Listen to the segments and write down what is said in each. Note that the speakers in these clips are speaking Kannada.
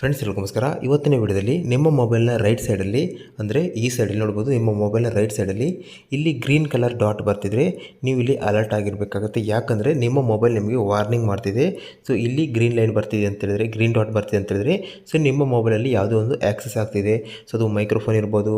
ಫ್ರೆಂಡ್ಸ್ ನಮಸ್ಕಾರ ಇವತ್ತಿನ ವಿಡಿಯೋದಲ್ಲಿ ನಿಮ್ಮ ಮೊಬೈಲ್ನ ರೈಟ್ ಸೈಡಲ್ಲಿ ಅಂದರೆ ಈ ಸೈಡಲ್ಲಿ ನೋಡ್ಬೋದು, ನಿಮ್ಮ ಮೊಬೈಲ್ನ ರೈಟ್ ಸೈಡಲ್ಲಿ ಇಲ್ಲಿ ಗ್ರೀನ್ ಕಲರ್ ಡಾಟ್ ಬರ್ತಿದ್ರೆ ನೀವು ಇಲ್ಲಿ ಅಲರ್ಟ್ ಆಗಿರಬೇಕಾಗುತ್ತೆ. ಯಾಕಂದರೆ ನಿಮ್ಮ ಮೊಬೈಲ್ ನಿಮಗೆ ವಾರ್ನಿಂಗ್ ಮಾಡ್ತಿದೆ. ಸೊ ಇಲ್ಲಿ ಗ್ರೀನ್ ಲೈನ್ ಬರ್ತಿದೆ ಅಂತ ಹೇಳಿದ್ರೆ ಗ್ರೀನ್ ಡಾಟ್ ಬರ್ತಿದೆ ಅಂತ ಹೇಳಿದ್ರೆ ಸೊ ನಿಮ್ಮ ಮೊಬೈಲಲ್ಲಿ ಯಾವುದೋ ಒಂದು ಆ್ಯಕ್ಸಸ್ ಆಗ್ತಿದೆ. ಸೊ ಅದು ಮೈಕ್ರೋಫೋನ್ ಇರ್ಬೋದು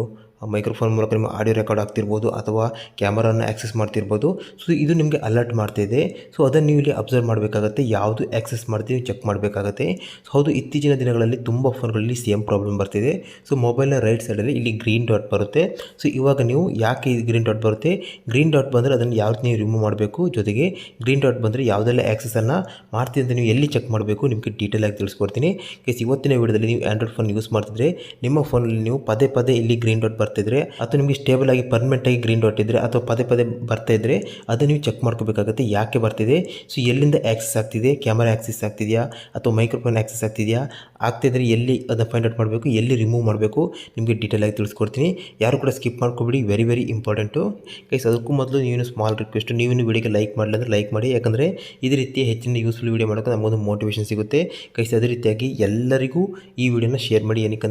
ಮೈಕ್ರೋಫೋನ್ ಮೂಲಕ ನಿಮ್ಮ ಆಡಿಯೋ ರೆಕಾರ್ಡ್ ಆಗ್ತಿರ್ಬೋದು ಅಥವಾ ಕ್ಯಾಮರಾನ ಆ್ಯಕ್ಸೆಸ್ ಮಾಡ್ತಿರ್ಬೋದು. ಸೊ ಇದು ನಿಮಗೆ ಅಲರ್ಟ್ ಮಾಡ್ತಿದೆ ಸೊ ಅದನ್ನು ನೀವು ಇಲ್ಲಿ ಅಬ್ಸರ್ವ್ ಮಾಡಬೇಕಾಗತ್ತೆ. ಯಾವುದು ಆ್ಯಕ್ಸೆಸ್ ಮಾಡ್ತೀವಿ ಚೆಕ್ ಮಾಡಬೇಕಾಗತ್ತೆ. ಸೊ ಹೌದು, ಇತ್ತೀಚಿನ ದಿನಗಳಲ್ಲಿ ತುಂಬ ಫೋನ್ಗಳಲ್ಲಿ ಸೇಮ್ ಪ್ರಾಬ್ಲಮ್ ಬರ್ತಿದೆ. ಸೊ ಮೊಬೈಲ್ನ ರೈಟ್ ಸೈಡಲ್ಲಿ ಇಲ್ಲಿ ಗ್ರೀನ್ ಡಾಟ್ ಬರುತ್ತೆ. ಸೊ ಇವಾಗ ನೀವು ಯಾಕೆ ಇದು ಗ್ರೀನ್ ಡಾಟ್ ಬರುತ್ತೆ? ಗ್ರೀನ್ ಡಾಟ್ ಬಂದರೆ ಅದನ್ನು ಯಾವ್ದು ನೀವು ರಿಮೂವ್ ಮಾಡಬೇಕು? ಜೊತೆಗೆ ಗ್ರೀನ್ ಡಾಟ್ ಬಂದರೆ ಯಾವುದೆಲ್ಲ ಆ್ಯಕ್ಸೆಸನ್ನು ಮಾಡ್ತೀವಿ ಅಂತ ನೀವು ಎಲ್ಲಿ ಚೆಕ್ ಮಾಡಬೇಕು? ನಿಮಗೆ ಡೀಟೇಲಾಗಿ ತಿಳಿಸ್ಕೊಡ್ತೀನಿ. ಕೇಸ್ ಇವತ್ತಿನ ವಿಡಿಯೋದಲ್ಲಿ ನೀವು ಆ್ಯಂಡ್ರಾಯ್ಡ್ ಫೋನ್ ಯೂಸ್ ಮಾಡ್ತಿದ್ರೆ ನಿಮ್ಮ ಫೋನಲ್ಲಿ ನೀವು ಪದೇ ಪದೇ ಇಲ್ಲಿ ಗ್ರೀನ್ ಡಾಟ್ ಬರ್ತಿದ್ರೆ, ಅಥವಾ ನಿಮಗೆ ಸ್ಟೇಬಲ್ ಆಗಿ ಪರ್ಮನೆಂಟ್ ಆಗಿ ಗ್ರೀನ್ ಡಾಟ್ ಇದ್ರೆ, ಅಥವಾ ಪದೇ ಪದೇ ಬರ್ತಾ ಇದ್ದರೆ ಅದನ್ನು ನೀವು ಚೆಕ್ ಮಾಡ್ಕೋಬೇಕಾಗುತ್ತೆ ಯಾಕೆ ಬರ್ತಿದೆ. ಸೊ ಎಲ್ಲಿಂದ ಆಕ್ಸಸ್ ಆಗ್ತಿದೆ? ಕ್ಯಾಮರಾ ಆ್ಯಕ್ಸೆಸ್ ಆಗ್ತಿದೆಯಾ? ಅಥವಾ ಮೈಕ್ರೋಫೋನ್ ಆಕ್ಸಸ್ ಆಗ್ತಿದೆಯಾ? ಆಗ್ತಿದ್ರೆ ಎಲ್ಲಿ ಅದನ್ನು ಫೈಂಡ್ ಔಟ್ ಮಾಡಬೇಕು? ಎಲ್ಲಿ ರಿಮೂವ್ ಮಾಡಬೇಕು? ನಿಮಗೆ ಡೀಟೇಲ್ ಆಗಿ ತಿಳಿಸ್ಕೊಡ್ತೀನಿ. ಯಾರು ಕೂಡ ಸ್ಕಿಪ್ ಮಾಡ್ಕೊಬಿಡಿ. ವೆರಿ ವೆರಿ ಇಂಪಾರ್ಟೆಂಟು ಕೈಸ್ ಅದಕ್ಕೂ ಮೊದಲು ನೀವು ಸ್ಮಾಲ್ ರಿಕ್ವೆಸ್ಟ್ ನೀವೇನು ವಿಡಿಯೋಗೆ ಲೈಕ್ ಮಾಡಲಿ ಅಂದರೆ ಲೈಕ್ ಮಾಡಿ. ಯಾಕಂದರೆ ಇದೇ ರೀತಿಯ ಹೆಚ್ಚಿನ ಯೂಸ್ಫುಲ್ ವೀಡಿಯೋ ಮಾಡೋಕೆ ನಮಗೊಂದು ಮೋಟಿವೇಶನ್ ಸಿಗುತ್ತೆ. ಕೈಸ್ ಅದೇ ರೀತಿಯಾಗಿ ಎಲ್ಲರಿಗೂ ಈ ವಿಡಿಯೋನ ಶೇರ್ ಮಾಡಿ. ಏನಕ್ಕೆ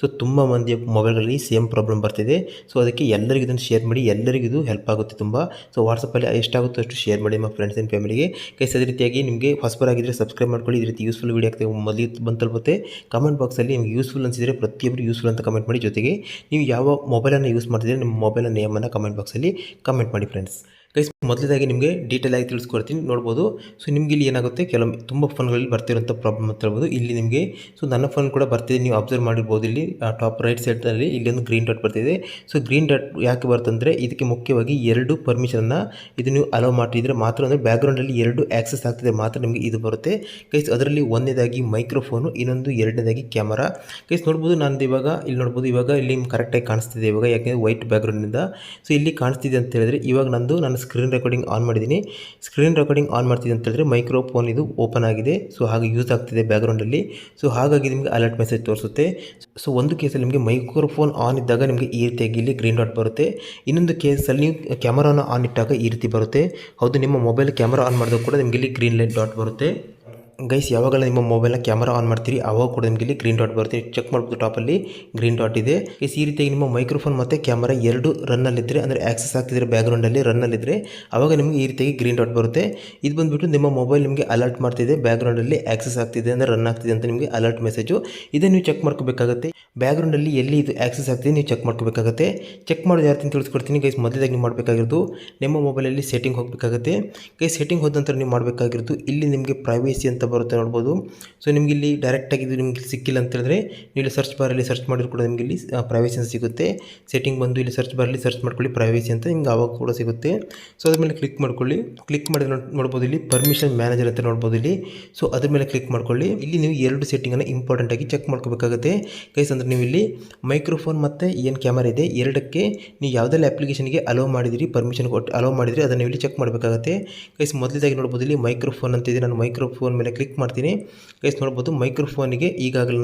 ಸೊ ತುಂಬ ಮಂದಿ ಮೊಬೈಲ್ಗಳಲ್ಲಿ ಸೇಮ್ ಪ್ರಾಬ್ಲಮ್ ಬರ್ತಿದೆ. ಸೊ ಅದಕ್ಕೆ ಎಲ್ಲರಿಗೂ ಇದನ್ನು ಶೇರ್ ಮಾಡಿ, ಎಲ್ಲರಿಗೂ ಇದು ಹೆಲ್ಪ್ ಆಗುತ್ತೆ ತುಂಬ. ಸೊ ವಾಟ್ಸಪ್ಪಲ್ಲಿ ಎಷ್ಟಾಗುತ್ತೋ ಅಷ್ಟು ಶೇರ್ ಮಾಡಿ ನಿಮ್ಮ ಫ್ರೆಂಡ್ಸ್ ಆ್ಯಂಡ್ ಫ್ಯಾಮಿಲಿಗೆ ಕೈಸ್ ಅದೇ ರೀತಿಯಾಗಿ ನಿಮಗೆ ಹೊಸಬರಾಗಿದ್ದರೆ ಸಬ್ಸ್ಕ್ರೈಬ್ ಮಾಡ್ಕೊಳ್ಳಿ. ಈ ರೀತಿ ಯೂಸ್ಫುಲ್ ವೀಡಿಯೋ ಆಗ್ತದೆ, ಮೊದಲು ಬಂದು ತಲುಪುತ್ತೆ. ಕಮೆಂಟ್ ಬಾಕ್ಸಲ್ಲಿ ನಿಮ್ಗೆ ಯೂಸ್ಫುಲ್ ಅನಿಸಿದರೆ ಪ್ರತಿಯೊಬ್ಬರು ಯೂಸ್ಫುಲ್ ಅಂತ ಕಮೆಂಟ್ ಮಾಡಿ ಜೊತೆಗೆ. ನೀವು ಯಾವ ಮೊಬೈಲನ್ನು ಯೂಸ್ ಮಾಡ್ತಿದ್ರೆ ನಿಮ್ಮ ಮೊಬೈಲ್ ನೇಮನ್ನು ಕಮೆಂಟ್ ಬಾಕ್ಸಲ್ಲಿ ಕಮೆಂಟ್ ಮಾಡಿ ಫ್ರೆಂಡ್ಸ್ ಗೈಸ್ ಮೊದಲದಾಗಿ ನಿಮಗೆ ಡೀಟೇಲ್ ಆಗಿ ತಿಳಿಸ್ಕೊಡ್ತೀನಿ, ನೋಡ್ಬೋದು. ಸೊ ನಿಮ್ಗೆ ಇಲ್ಲಿ ಏನಾಗುತ್ತೆ? ಕೆಲವು ತುಂಬ ಫೋನ್ಗಳಲ್ಲಿ ಬರ್ತಿರೋಂಥ ಪ್ರಾಬ್ಲಮ್ ಅಂತ ಹೇಳ್ಬೋದು ಇಲ್ಲಿ ನಿಮಗೆ ಸೊ ನನ್ನ ಫೋನ್ ಕೂಡ ಬರ್ತಿದೆ. ನೀವು ಅಬ್ಸರ್ವ್ ಮಾಡಿರ್ಬೋದು ಇಲ್ಲಿ ಟಾಪ್ ರೈಟ್ ಸೈಡ್ನಲ್ಲಿ ಇಲ್ಲಿ ಒಂದು ಗ್ರೀನ್ ಡಾಟ್ ಬರ್ತಿದೆ. ಸೊ ಗ್ರೀನ್ ಡಾಟ್ ಯಾಕೆ ಬರ್ತಂದರೆ, ಇದಕ್ಕೆ ಮುಖ್ಯವಾಗಿ ಎರಡು ಪರ್ಮಿಷನ್ನ ಇದು ನೀವು ಅಲೋ ಮಾಡಿದರೆ ಮಾತ್ರ, ಅಂದರೆ ಬ್ಯಾಕ್ಗ್ರೌಂಡಲ್ಲಿ ಎರಡು ಆ್ಯಕ್ಸಸ್ ಆಗ್ತಿದೆ ಮಾತ್ರ ನಿಮಗೆ ಇದು ಬರುತ್ತೆ. ಗೈಸ್ ಅದರಲ್ಲಿ ಒಂದನೇದಾಗಿ ಮೈಕ್ರೋಫೋನು ಇನ್ನೊಂದು ಎರಡನೇದಾಗಿ ಕ್ಯಾಮರಾ ಗೈಸ್ ನೋಡ್ಬೋದು ನಾನು ಇವಾಗ, ಇಲ್ಲಿ ನೋಡ್ಬೋದು ಇವಾಗ ಇಲ್ಲಿ ಕರೆಕ್ಟಾಗಿ ಕಾಣಿಸ್ತಿದೆ ಇವಾಗ, ಯಾಕೆಂದರೆ ವೈಟ್ ಬ್ಯಾಕ್ಗ್ರೌಂಡಿಂದ ಸೊ ಇಲ್ಲಿ ಕಾಣಿಸ್ತಿದೆ ಅಂತ ಹೇಳಿದ್ರೆ, ಇವಾಗ ನಂದು ನಾನು ಸ್ಕ್ರೀನ್ ರೆಕಾರ್ಡಿಂಗ್ ಆನ್ ಮಾಡಿದ್ದೀನಿ. ಸ್ಕ್ರೀನ್ ರೆಕಾರ್ಡಿಂಗ್ ಆನ್ ಮಾಡ್ತೀನಿ ಅಂತ ಹೇಳಿದ್ರೆ ಮೈಕ್ರೋಫೋನ್ ಇದು ಓಪನ್ ಆಗಿದೆ. ಸೊ ಹಾಗೆ ಯೂಸ್ ಆಗ್ತಿದೆ ಬ್ಯಾಕ್ಗ್ರೌಂಡಲ್ಲಿ ಸೊ ಹಾಗಾಗಿ ನಿಮಗೆ ಅಲರ್ಟ್ ಮೆಸೇಜ್ ತೋರಿಸುತ್ತೆ. ಸೊ ಒಂದು ಕೇಸಲ್ಲಿ ನಿಮಗೆ ಮೈಕ್ರೋಫೋನ್ ಆನ್ ಇದ್ದಾಗ ನಿಮಗೆ ಈ ರೀತಿಯಾಗಿ ಇಲ್ಲಿ ಗ್ರೀನ್ ಡಾಟ್ ಬರುತ್ತೆ. ಇನ್ನೊಂದು ಕೇಸಲ್ಲಿ ನೀವು ಕ್ಯಾಮರಾನ ಆನ್ ಇಟ್ಟಾಗ ಈ ರೀತಿ ಬರುತ್ತೆ. ಹೌದು, ನಿಮ್ಮ ಮೊಬೈಲ್ ಕ್ಯಾಮರಾ ಆನ್ ಮಾಡಿದಾಗ ಕೂಡ ನಿಮಗೆ ಇಲ್ಲಿ ಗ್ರೀನ್ ಲೈಟ್ ಡಾಟ್ ಬರುತ್ತೆ. ಗೈಸ್, ಯಾವಾಗಲ ನಿಮ್ಮ ಮೊಬೈಲ್ನ ಕ್ಯಾಮರಾ ಆನ್ ಮಾಡ್ತೀರಿ, ಅವಾಗ ಕೂಡ ನಿಮಗೆ ಇಲ್ಲಿ ಗ್ರೀನ್ ಡಾಟ್ ಬರುತ್ತೆ. ಚೆಕ್ ಮಾಡ್ಬೋದು ಟಾಪಲ್ಲಿ ಗ್ರೀನ್ ಡಾಟ್ ಇದೆ. ಗೈಸ್, ಈ ರೀತಿಯಾಗಿ ನಿಮ್ಮ ಮೈಕ್ರೋಫೋನ್ ಮತ್ತು ಕ್ಯಾಮರಾ ಎರಡು ರನ್ನಲ್ಲಿದ್ದರೆ ಅಂದರೆ ಆಕ್ಸೆಸ್ ಆಗ್ತಿದ್ರೆ ಬ್ಯಾಕ್ಗ್ರೌಂಡಲ್ಲಿ ರನ್ನಲ್ಲಿದ್ದರೆ ಅವಾಗ ನಿಮಗೆ ಈ ರೀತಿಯಾಗಿ ಗ್ರೀನ್ ಡಾಟ್ ಬರುತ್ತೆ. ಇದು ಬಂದುಬಿಟ್ಟು ನಿಮ್ಮ ಮೊಬೈಲ್ ನಿಮಗೆ ಅಲರ್ಟ್ ಮಾಡ್ತಿದೆ ಬ್ಯಾಕ್ಗ್ರೌಂಡಲ್ಲಿ ಆಕ್ಸೆಸ್ ಆಗ್ತಿದೆ, ಅಂದರೆ ರನ್ ಆಗ್ತಿದೆ ಅಂತ ನಿಮಗೆ ಅಲರ್ಟ್ ಮೆಸೇಜು ಇದನ್ನು ನೀವು ಚೆಕ್ ಮಾಡ್ಕೋಬೇಕಾಗುತ್ತೆ. ಬ್ಯಾಕ್ಗ್ರೌಂಡಲ್ಲಿ ಎಲ್ಲಿ ಇದು ಆಕ್ಸೆಸ್ ಆಗ್ತಿದೆ, ನೀವು ಚೆಕ್ ಮಾಡ್ಕೋಬೇಕಾಗುತ್ತೆ. ಚೆಕ್ ಮಾಡೋದು ಯಾರು ತಿಳಿಸ್ಕೊಡ್ತೀನಿ ಗೈಸ್, ಮೊದಲಾಗಿ ನೀವು ಮಾಡಬೇಕಾಗಿರೋದು ನಿಮ್ಮ ಮೊಬೈಲಲ್ಲಿ ಸೆಟ್ಟಿಂಗ್ ಹೋಗಬೇಕಾಗುತ್ತೆ. ಗೈಸ್ ಸೆಟ್ಟಿಂಗ್ ಹೋದ ನಂತರ ನೀವು ಮಾಡಬೇಕಾಗಿರೋದು ಇಲ್ಲಿ ನಿಮಗೆ ಪ್ರೈವೇಸಿ ಅಂತ ಬರುತ್ತೆ ನೋಡ್ಬೋದು. ಸೊ ನಿಮಗೆ ಇಲ್ಲಿ ಡೈರೆಕ್ಟಾಗಿ ಇದು ನಿಮಗೆ ಸಿಕ್ಕಿಲ್ಲ ಅಂತ ಹೇಳಿದ್ರೆ, ನೀವು ಇಲ್ಲಿ ಸರ್ಚ್ ಬಾರಲ್ಲಿ ಸರ್ಚ್ ಮಾಡಿದ್ರು ಕೂಡ ನಿಮಗೆ ಇಲ್ಲಿ ಪ್ರೈವೇಸಿ ಸಿಗುತ್ತೆ. ಸೆಟ್ಟಿಂಗ್ ಬಂದು ಇಲ್ಲಿ ಸರ್ಚ್ ಬಾರಲ್ಲಿ ಸರ್ಚ್ ಮಾಡ್ಕೊಳ್ಳಿ ಪ್ರೈವೇಸಿ ಅಂತ ನಿಮ್ಗೆ ಆವಾಗ ಕೂಡ ಸಿಗುತ್ತೆ. ಸೊ ಅದ್ರ ಮೇಲೆ ಕ್ಲಿಕ್ ಮಾಡ್ಕೊಳ್ಳಿ. ಕ್ಲಿಕ್ ನೋಡ್- ನೋಡ್ಬೋದು ಇಲ್ಲಿ ಪರ್ಮಿಷನ್ ಮ್ಯಾನೇಜರ್ ಅಂತ ನೋಡ್ಬೋದು ಇಲ್ಲಿ. ಸೊ ಅದ್ರ ಮೇಲೆ ಕ್ಲಿಕ್ ಮಾಡ್ಕೊಳ್ಳಿ. ಇಲ್ಲಿ ನೀವು ಎರಡು ಸೆಟ್ಟಿಂಗನ್ನು ಇಂಪಾರ್ಟೆಂಟ್ ಆಗಿ ಚೆಕ್ ಮಾಡ್ಕೋಬೇಕಾಗುತ್ತೆ. ಕೈಸ್ ಅಂದರೆ ನೀವು ಇಲ್ಲಿ ಮೈಕ್ರೋಫೋನ್ ಮತ್ತು ಏನು ಕ್ಯಾಮರಾ ಇದೆ, ಎರಡಕ್ಕೆ ನೀವು ಯಾವುದೆಲ್ಲ ಅಪ್ಲಿಕೇಶನ್ಗೆ ಅಲೋ ಮಾಡಿದಿರಿ ಪರ್ಮಿಷನ್ ಕೊಟ್ಟು ಅಲೋ ಮಾಡಿದಿರಿ, ಅದನ್ನು ಇಲ್ಲಿ ಚೆಕ್ ಮಾಡಬೇಕಾಗುತ್ತೆ. ಕೈಸ್ ಮೊದಲದಾಗಿ ನೋಡ್ಬೋದು ಇಲ್ಲಿ ಮೈಕ್ರೋಫೋನ್ ಅಂತ ಇದೆ. ನಾನು ಮೈಕ್ರೋಫೋನ್ ಮೇಲೆ ಕ್ಲಿಕ್ ಮಾಡ್ತೀನಿ. ಗೈಸ್ ನೋಡ್ಬೋದು ಮೈಕ್ರೋಫೋನಿಗೆ ಈಗಾಗಲೂ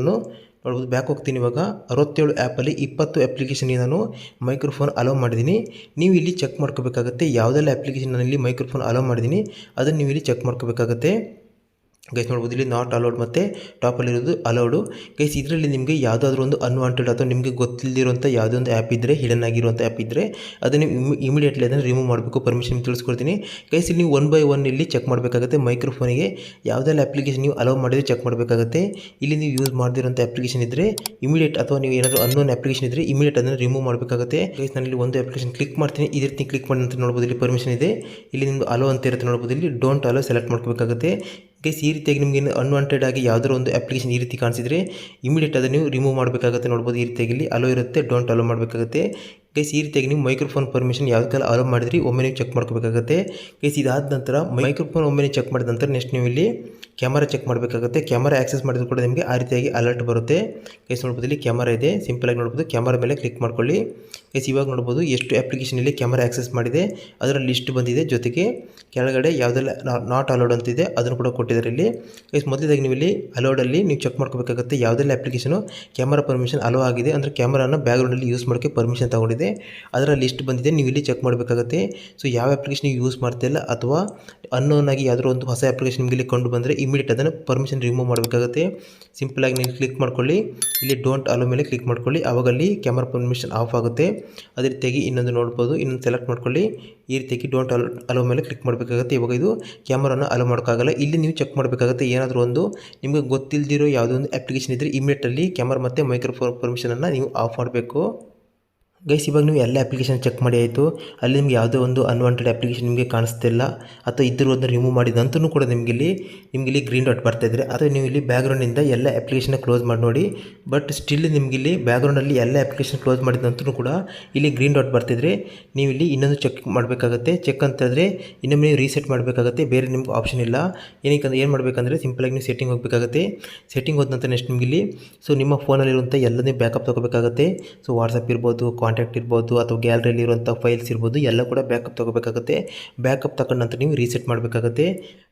ನೋಡ್ಬೋದು ಬ್ಯಾಕ್ ಹೋಗ್ತೀನಿ ಇವಾಗ. ಅರವತ್ತೇಳು ಆ್ಯಪಲ್ಲಿ ಇಪ್ಪತ್ತು ಅಪ್ಲಿಕೇಶನ್ಗೆ ನಾನು ಮೈಕ್ರೋಫೋನ್ ಅಲೋ ಮಾಡಿದ್ದೀನಿ. ನೀವು ಇಲ್ಲಿ ಚೆಕ್ ಮಾಡ್ಕೋಬೇಕಾಗುತ್ತೆ ಯಾವುದೆಲ್ಲ ಅಪ್ಲಿಕೇಶನ್ ಇಲ್ಲಿ ಮೈಕ್ರೋಫೋನ್ ಅಲೋ ಮಾಡಿದ್ದೀನಿ. ಅದನ್ನು ನೀವು ಇಲ್ಲಿ ಚೆಕ್ ಮಾಡ್ಕೋಬೇಕಾಗುತ್ತೆ. ಗೈಸ್ ನೋಡ್ಬೋದು, ಇಲ್ಲಿ ನಾಟ್ ಅಲೌಡ್ ಮತ್ತು ಟಾಪಲ್ಲಿರೋದು ಅಲೌಡು ಗೈಸ್ ಇದರಲ್ಲಿ ನಿಮಗೆ ಯಾವುದಾದ್ರೂ ಒಂದು ಅನ್ವಾಂಟೆಡ್ ಅಥವಾ ನಿಮಗೆ ಗೊತ್ತಿಲ್ಲದಿರುವಂಥ ಯಾವುದೊಂದು ಆ್ಯಪ್ ಇದ್ದರೆ ಹಿಡನ್ ಆಗಿರುವಂಥ ಆ್ಯಪ್ ಇದ್ದರೆ ಅದನ್ನು ಇಮಿಡಿಯೇಟ್ಲಿ ಅದನ್ನು ರಿಮೂವ್ ಮಾಡಬೇಕು. ಪರ್ಮಿಷನ್ ತಿಳಿಸ್ಕೊಡ್ತೀನಿ. ಗೈಸ್ ಇಲ್ಲಿ ನೀವು ಒನ್ ಬೈ ಒನ್ ಇಲ್ಲಿ ಚೆಕ್ ಮಾಡಬೇಕಾಗುತ್ತೆ. ಮೈಕ್ರೋಫೋನಿಗೆ ಯಾವುದೆಲ್ಲ ಅಪ್ಲಿಕೇಶನ್ ನೀವು ಅಲೌ ಮಾಡಿದರೆ ಚೆಕ್ ಮಾಡಬೇಕಾಗುತ್ತೆ. ಇಲ್ಲಿ ನೀವು ಯೂಸ್ ಮಾಡದಿರೋಂಥ ಅಪ್ಲಿಕೇಶನ್ ಇದ್ದರೆ ಇಮಿಡಿಯೇಟ್ ಅಥವಾ ನೀವು ಏನಾದರೂ ಅನ್ನೋನ್ ಅಪ್ಲಿಕೇಶನ್ ಇದ್ದರೆ ಇಮಿಡಿಯೇಟ್ ಅದನ್ನು ರಿಮೂವ್ ಮಾಡಬೇಕಾಗುತ್ತೆ. ಗೈಸ್ ನಾನು ಇಲ್ಲಿ ಒಂದು ಅಪ್ಲಿಕೇಶನ್ ಕ್ಲಿಕ್ ಮಾಡ್ತೀನಿ. ಇದೇ ರೀತಿ ಕ್ಲಿಕ್ ಮಾಡಿ ನಂತರ ನೋಡ್ಬೋದು, ಇಲ್ಲಿ ಪರ್ಮಿಷನ್ ಇದೆ. ಇಲ್ಲಿ ನಿಮ್ಮದು ಅಲೋ ಅಂತ ಇರುತ್ತೆ ನೋಡ್ಬೋದು. ಇಲ್ಲಿ ಡೋಂಟ್ ಅಲೋ ಸೆಲೆಕ್ಟ್ ಮಾಡ್ಕೋಬೇಕಾಗುತ್ತೆ. ಗೈಸ್ ಈ ರೀತಿಯಾಗಿ ನಿಮಗೆ ಅನ್ವಾಂಟೆಡ್ ಆಗಿ ಯಾವುದಾದ್ರು ಒಂದು ಅಪ್ಲಿಕೇಶನ್ ಈ ರೀತಿ ಕಾಣಿಸಿದ್ರೆ ಇಮಿಡಿಯೇಟ್ ಅದನ್ನು ನೀವು ರಿಮೂವ್ ಮಾಡಬೇಕಾಗುತ್ತೆ. ನೋಡ್ಬೋದು ಈ ರೀತಿಯಾಗಿ ಇಲ್ಲಿ ಅಲೋ ಇರುತ್ತೆ ಡೋಂಟ್ ಅಲೋ ಮಾಡಬೇಕಾಗುತ್ತೆ. ಗೈಸ್ ಈ ರೀತಿಯಾಗಿ ನೀವು ಮೈಕ್ರೋಫೋನ್ ಪರ್ಮಿಷನ್ ಯಾವುದಕ್ಕೆಲ್ಲ ಅಲೋ ಮಾಡಿದ್ರಿ ಒಮ್ಮೆ ನೀವು ಚೆಕ್ ಮಾಡ್ಕೋಬೇಕಾಗುತ್ತೆ. ಗೈಸ್ ಇದಾದ ನಂತರ ಮೈಕ್ರೋಫೋನ್ ಒಮ್ಮೆ ಚೆಕ್ ಮಾಡಿದ ನಂತರ ನೆಕ್ಸ್ಟ್ ನೀವು ಇಲ್ಲಿ ಕ್ಯಾಮರಾ ಚೆಕ್ ಮಾಡಬೇಕಾಗುತ್ತೆ. ಕ್ಯಾಮರಾ ಆಕ್ಸೆಸ್ ಮಾಡಿದ್ರು ಕೂಡ ನಿಮಗೆ ಆ ರೀತಿಯಾಗಿ ಅಲರ್ಟ್ ಬರುತ್ತೆ. ಗೈಸ್ ನೋಡ್ಬೋದು ಇಲ್ಲಿ ಕ್ಯಾಮರಾ ಇದೆ ಸಿಂಪಲಾಗಿ ನೋಡ್ಬೋದು. ಕ್ಯಾಮರಾ ಮೇಲೆ ಕ್ಲಿಕ್ ಮಾಡ್ಕೊಳ್ಳಿ. ಗೈಸ್ ಇವಾಗ ನೋಡ್ಬೋದು ಎಷ್ಟು ಅಪ್ಲಿಕೇಶನ್ ಇಲ್ಲಿ ಕ್ಯಾಮರಾ ಆಕ್ಸೆಸ್ ಮಾಡಿದೆ. ಅದರ ಲಿಸ್ಟ್ ಬಂದಿದೆ ಜೊತೆಗೆ ಕೆಳಗಡೆ ಯಾವುದೆಲ್ಲ ನಾಟ್ ಅಲೌಡ್ ಅಂತಿದೆ ಅದನ್ನು ಕೂಡ ಕೊಟ್ಟಿದ್ದಾರೆ ಇಲ್ಲಿ. ಗೈಸ್ ಮೊದಲಿದಾಗಿ ನೀವು ಇಲ್ಲಿ ಅಲೌಡಲ್ಲಿ ನೀವು ಚೆಕ್ ಮಾಡ್ಕೋಬೇಕಾಗುತ್ತೆ ಯಾವುದೆಲ್ಲ ಅಪ್ಲಿಕೇಶನು ಕ್ಯಾಮರಾ ಪರ್ಮಿಷನ್ ಅಲೋ ಆಗಿದೆ. ಅಂದರೆ ಕ್ಯಾಮರಾನ ಬ್ಯಾಕ್ಗ್ರೌಂಡಲ್ಲಿ ಯೂಸ್ ಮಾಡೋಕ್ಕೆ ಪರ್ಮಿಷನ್ ತಗೊಂಡಿದೆ. ಅದರ ಲಿಸ್ಟ್ ಬಂದಿದೆ. ನೀವು ಇಲ್ಲಿ ಚೆಕ್ ಮಾಡಬೇಕಾಗುತ್ತೆ. ಸೊ ಯಾವ ಅಪ್ಲಿಕೇಶನ್ ಯೂಸ್ ಮಾಡ್ತಿಲ್ಲ ಅಥವಾ ಅನ್ನೋನ್ ಆಗಿ ಯಾವುದಾದ್ರು ಒಂದು ಹೊಸ ಅಪ್ಲಿಕೇಶನ್ ನಿಮಗೆ ಇಲ್ಲಿ ಕಂಡು ಬಂದರೆ ಇಮಿಡಿಯೇಟ್ ಅದನ್ನು ಪರ್ಮಿಷನ್ ರಿಮೂವ್ ಮಾಡಬೇಕಾಗುತ್ತೆ. ಸಿಂಪಲಾಗಿ ನೀವು ಕ್ಲಿಕ್ ಮಾಡ್ಕೊಳ್ಳಿ. ಇಲ್ಲಿ ಡೋಂಟ್ ಅಲೋ ಮೇಲೆ ಕ್ಲಿಕ್ ಮಾಡ್ಕೊಳ್ಳಿ. ಆವಾಗ ಅಲ್ಲಿ ಕ್ಯಾಮ್ರಾ ಪರ್ಮಿಷನ್ ಆಫ್ ಆಗುತ್ತೆ. ಅದೇ ರೀತಿಯಾಗಿ ಇನ್ನೊಂದು ನೋಡ್ಬೋದು. ಇನ್ನೊಂದು ಸೆಲೆಕ್ಟ್ ಮಾಡ್ಕೊಳ್ಳಿ. ಈ ರೀತಿಯಾಗಿ ಡೋಂಟ್ ಅಲೋ ಅಲೋ ಮೇಲೆ ಕ್ಲಿಕ್ ಮಾಡಬೇಕಾಗುತ್ತೆ. ಇವಾಗ ಇದು ಕ್ಯಾಮ್ರಾನ ಅಲೋ ಮಾಡೋಕ್ಕಾಗಲ್ಲ. ಇಲ್ಲಿ ನೀವು ಚೆಕ್ ಮಾಡಬೇಕಾಗುತ್ತೆ ಏನಾದರೂ ಒಂದು. ನಿಮಗೆ ಗೊತ್ತಿಲ್ಲದಿರೋ ಯಾವುದೋ ಒಂದು ಅಪ್ಲಿಕೇಶನ್ ಇದ್ದರೆ ಇಮಿಡಿಯೇಟಲ್ಲಿ ಕ್ಯಾಮ್ರಾ ಮತ್ತು ಮೈಕ್ರೋಫೋನ್ ಪರ್ಮಿಷನನ್ನು ನೀವು ಆಫ್ ಮಾಡಬೇಕು. ಗೈಸ್ ಇವಾಗ ನೀವು ಎಲ್ಲ ಅಪ್ಲಿಕೇಶನ್ ಚೆಕ್ ಮಾಡಿ ಆಯಿತು. ಅಲ್ಲಿ ನಿಮ್ಗೆ ಯಾವುದೋ ಒಂದು ಅನ್ವಾಂಟೆಡ್ ಅಪ್ಲಿಕೇಶನ್ ನಿಮಗೆ ಕಾಣಿಸ್ತಿಲ್ಲ. ಅಥವಾ ಇದ್ದರೂ ಒಂದು ರಿಮೂವ್ ಮಾಡಿದ ನಂತರೂ ಕೂಡ ನಿಮಗೆ ಇಲ್ಲಿ ನಿಮಗೆ ಇಲ್ಲಿ ಗ್ರೀನ್ ಡಾಟ್ ಬರ್ತಾ ಇದ್ದರೆ ಅಥವಾ ನೀವು ಇಲ್ಲಿ ಬ್ಯಾಕ್ಗ್ರೌಂಡಿಂದ ಎಲ್ಲ ಅಪ್ಲಿಕೇಶನ್ ಕ್ಲೋಸ್ ಮಾಡಿ ನೋಡಿ. ಬಟ್ ಸ್ಟಿಲ್ ನಿಮಗೆ ಇಲ್ಲಿ ಬ್ಯಾಕ್ಗ್ರೌಂಡಲ್ಲಿ ಎಲ್ಲ ಅಪ್ಲಿಕೇಶನ್ ಕ್ಲೋಸ್ ಮಾಡಿದಂತೂ ಕೂಡ ಇಲ್ಲಿ ಗ್ರೀನ್ ಡಾಟ್ ಬರ್ತಿದ್ರೆ ನೀವು ಇಲ್ಲಿ ಇನ್ನೊಂದು ಚೆಕ್ ಮಾಡಬೇಕಾಗುತ್ತೆ. ಚೆಕ್ ಅಂತಂದರೆ ಇನ್ನೊಮ್ಮೆ ನೀವು ರೀಸೆಟ್ ಮಾಡಬೇಕಾಗುತ್ತೆ. ಬೇರೆ ನಿಮ್ಗೆ ಆಪ್ಷನ್ ಇಲ್ಲ. ಏನಕ್ಕೆ ಏನು ಮಾಡಬೇಕಂದ್ರೆ ಸಿಂಪಲಾಗಿ ನೀವು ಸೆಟ್ಟಿಂಗ್ ಹೋಗಬೇಕಾಗುತ್ತೆ. ಸೆಟ್ಟಿಂಗ್ ಹೋದ ನಂತರ ನೆಕ್ಸ್ಟ್ ನಿಮಗೆ ಇಲ್ಲಿ ಸೊ ನಿಮ್ಮ ಫೋನಲ್ಲಿರುವಂಥ ಎಲ್ಲನೇ ಬ್ಯಾಕಪ್ ತೊಗೋಬೇಕಾಗುತ್ತೆ. ಸೊ ವಾಟ್ಸಪ್ ಇರ್ಬೋದು ಕಾಂಟ್ಯಾಕ್ಟ್ ಇರ್ಬೋದು ಅಥವಾ ಗ್ಯಾಲರಿಯಲ್ಲಿ ಇರುವಂಥ ಫೈಲ್ಸ್ ಇರ್ಬೋದು, ಎಲ್ಲ ಕೂಡ ಬ್ಯಾಕಪ್ ತೊಗೋಬೇಕಾಗುತ್ತೆ. ಬ್ಯಾಕಪ್ ತಗೊಂಡ ನಂತರ ನೀವು ರೀಸೆಟ್ ಮಾಡಬೇಕಾಗುತ್ತೆ.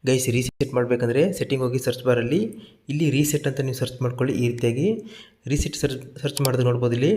ಗೈಸ್ ರೀಸೆಟ್ ಮಾಡಬೇಕಂದ್ರೆ ಸೆಟ್ಟಿಂಗ್ ಹೋಗಿ ಸರ್ಚ್ ಬಾರಲ್ಲಿ ಇಲ್ಲಿ ರೀಸೆಟ್ ಅಂತ ನೀವು ಸರ್ಚ್ ಮಾಡ್ಕೊಳ್ಳಿ ಈ ರೀತಿಯಾಗಿ. ರೀಸೆಟ್ ಸರ್ಚ್ ಸರ್ಚ್ ಮಾಡಿದ್ರೆ ನೋಡ್ಬೋದು ಇಲ್ಲಿ.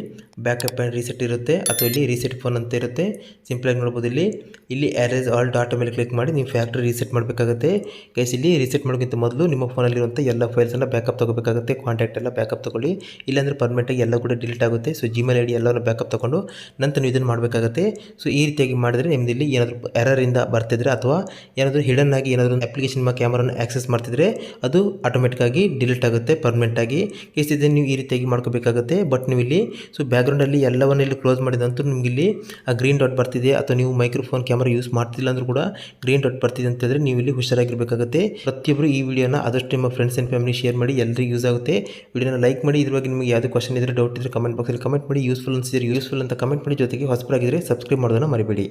ಬ್ಯಾಕಪ್ ಆ್ಯಂಡ್ ರೀಸೆಟ್ ಇರುತ್ತೆ. ಅಥವಾ ಇಲ್ಲಿ ರೀಸೆಟ್ ಫೋನ್ ಅಂತ ಇರುತ್ತೆ. ಸಿಂಪಲಾಗಿ ನೋಡ್ಬೋದು ಇಲ್ಲಿ. ಇಲ್ಲಿ ಎರೇಸ್ ಆಲ್ ಡಾಟಾ ಮೇಲೆ ಕ್ಲಿಕ್ ಮಾಡಿ ನೀವು ಫ್ಯಾಕ್ಟ್ರಿ ರೀಸೆಟ್ ಮಾಡಬೇಕಾಗುತ್ತೆ. ಕೈಸ್ ಇಲ್ಲಿ ರೀಸೆಟ್ ಮಾಡೋಕ್ಕಿಂತ ಮೊದಲು ನಿಮ್ಮ ಫೋನಲ್ಲಿರುವಂಥ ಎಲ್ಲ ಫೈಲ್ಸನ್ನು ಬ್ಯಾಕಪ್ ತೊಗೋಬೇಕಾಗುತ್ತೆ. ಕಾಂಟ್ಯಾಕ್ಟ್ ಎಲ್ಲ ಬ್ಯಾಕಪ್ ತೊಗೊಳ್ಳಿ. ಇಲ್ಲಾಂದರೆ ಪರ್ಮನೆಂಟಾಗಿ ಎಲ್ಲ ಕೂಡ ಡಿಲೀಟ್ ಆಗುತ್ತೆ. So Gmail I D backup ತೊಗೊಂಡು ನಂತರ ನೀವು ಇದನ್ನು ಮಾಡಬೇಕಾಗುತ್ತೆ. ಸೊ ಈ ರೀತಿಯಾಗಿ ಮಾಡಿದರೆ ನಿಮ್ದು ಇಲ್ಲಿ ಏನಾದರೂ ಎರರಿಂದ ಬರ್ತಿದ್ರೆ ಅಥವಾ ಏನಾದರೂ ಹಿಡನ್ ಆಗಿ ಏನಾದರೂ ಒಂದು ಅಪ್ಲಿಕೇಶನ್ ಕ್ಯಾಮ್ರಾನ ಆಕ್ಸೆಸ್ ಮಾಡ್ತಿದ್ರೆ ಅದು ಆಟೋಮೆಟಿಕ್ಕಾಗಿ ಡಿಲೀಟ್ ಆಗುತ್ತೆ ಪರ್ಮನೆಂಟಾಗಿ ಕೇಸ್ ಇದನ್ನು ನೀವು ಈ ರೀತಿಯಾಗಿ ಮಾಡ್ಕೋಬೇಕಾಗುತ್ತೆ. ಬಟ್ ನೀವು ಇಲ್ಲಿ ಸೊ ಬ್ಯಾಕ್ಗ್ರೌಂಡಲ್ಲಿ ಎಲ್ಲವನ್ನ ಇಲ್ಲಿ ಕ್ಲೋಸ್ ಮಾಡಿದಂತೂ ನಿಮಗೆ ಇಲ್ಲಿ ಆ ಗ್ರೀನ್ ಡಾಟ್ ಬರ್ತಿದೆ. ಅಥವಾ ನೀವು ಮೈಕ್ರೋಫೋನ್ ಕ್ಯಾಮ್ರಾ ಯೂಸ್ ಮಾಡ್ತಿಲ್ಲ ಅಂದರೂ ಕೂಡ ಗ್ರೀನ್ ಡಾಟ್ ಬರ್ತಿದೆ ಅಂತಂದರೆ ನೀವು ಇಲ್ಲಿ ಹುಷಾರಾಗಿರಬೇಕಾಗುತ್ತೆ. ಪ್ರತಿಯೊಬ್ಬರು ಈ ವಿಡಿಯೋನ ಆದಷ್ಟು ನಿಮ್ಮ ಫ್ರೆಂಡ್ಸ್ ಆ್ಯಂಡ್ ಫ್ಯಾಮಿಲಿ ಶೇರ್ ಮಾಡಿ ಎಲ್ಲರಿಗೂ ಯೂಸ್ ಆಗುತ್ತೆ. ವಿಡಿಯೋನ ಲೈಕ್ ಮಾಡಿ ಇದ್ರ ಬಗ್ಗೆ ನಿಮಗೆ ಯಾವುದೇ ಕ್ವಶನ್ ಇದ್ದರೆ ಡೌಟ್ ಇದ್ದರೆ ಕಮೆಂಟ್ ಬಾಕ್ಸಲ್ಲಿ ಕಮೆಂಟ್ ಮಾಡಿ. ಯೂಸ್ಫುಲ್ ಅನಿಸಿದ್ರೆ ಯೂಸ್ಫುಲ್ ಅಂತ ಕಮೆಂಟ್ ಮಾಡಿ. ಜೊತೆಗೆ ಹೊಸಬರಾಗಿದ್ದರೆ ಸಬ್ಸ್ಕ್ರೈಬ್ ಮಾಡೋದನ್ನು ಮರಿಬೇಡಿ.